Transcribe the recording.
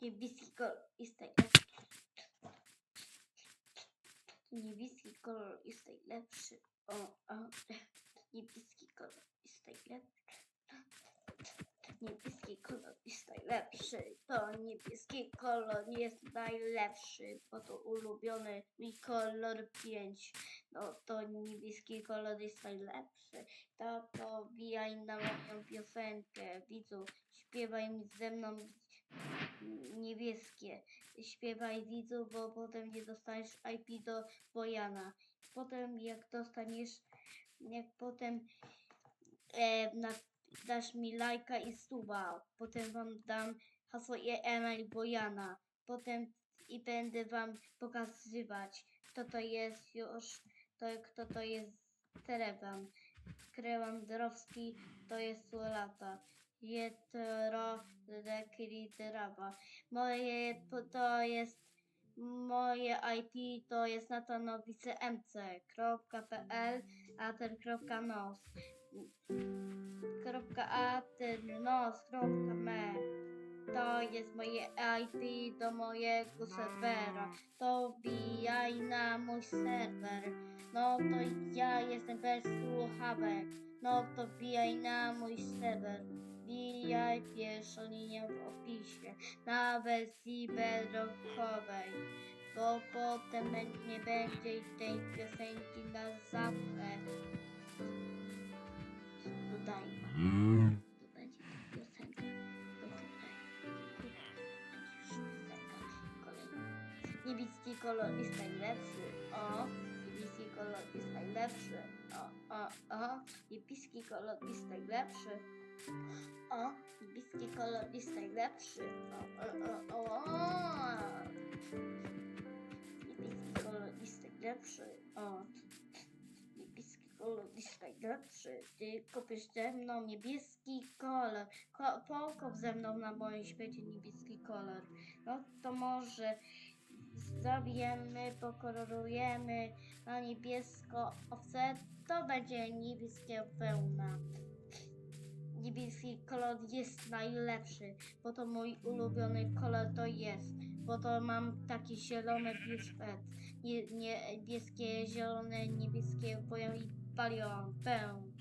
Niebieski kolor jest najlepszy. Niebieski kolor jest najlepszy. O, o. Niebieski kolor jest najlepszy. Niebieski kolor jest najlepszy. To niebieski kolor jest najlepszy, bo to ulubiony mi kolor 5. No to niebieski kolor jest najlepszy. Tato, wbijaj na moją piosenkę. Widzu, śpiewaj mi ze mną niebieskie. Śpiewaj widzu, bo potem nie dostaniesz IP do Bojana. Potem jak dostaniesz, jak potem e, na, dasz mi lajka i suba, potem wam dam hasło EML Bojana. Potem i będę wam pokazywać, kto to jest już, to kto to jest Tereban. Krewandrowski to jest lata. Jetro Dekriteraba. Moje to jest moje IP to jest natanowicemc.pl ater.nos kropka aternos me to jest moje IP do mojego serwera. To wbijaj na mój serwer. No to ja jestem bez słuchawek. No to wbijaj na mój serwer. Wbijaj pierwszą linię w opisie na wersji bedrockowej. Bo potem nie będzie tej piosenki na zawsze. Dodajmy. Niebieski kolor jest najlepszy. O, niebieski kolor jest najlepszy. O, o, o, niebieski kolor jest najlepszy. O, niebieski kolor jest najlepszy. O, o, o, o. Niebieski kolor jest najlepszy. O, niebieski kolor jest najlepszy. Ty kopiesz ze mną niebieski kolor. Ko pokop ze mną na moim świecie niebieski kolor. No to może zrobimy, pokolorujemy na niebiesko owce. To będzie niebieskie wełna. Niebieski kolor jest najlepszy, bo to mój ulubiony kolor to jest. Bo to mam taki zielony biszpet. Nie, niebieskie, zielone, niebieskie boją i palion. Peł.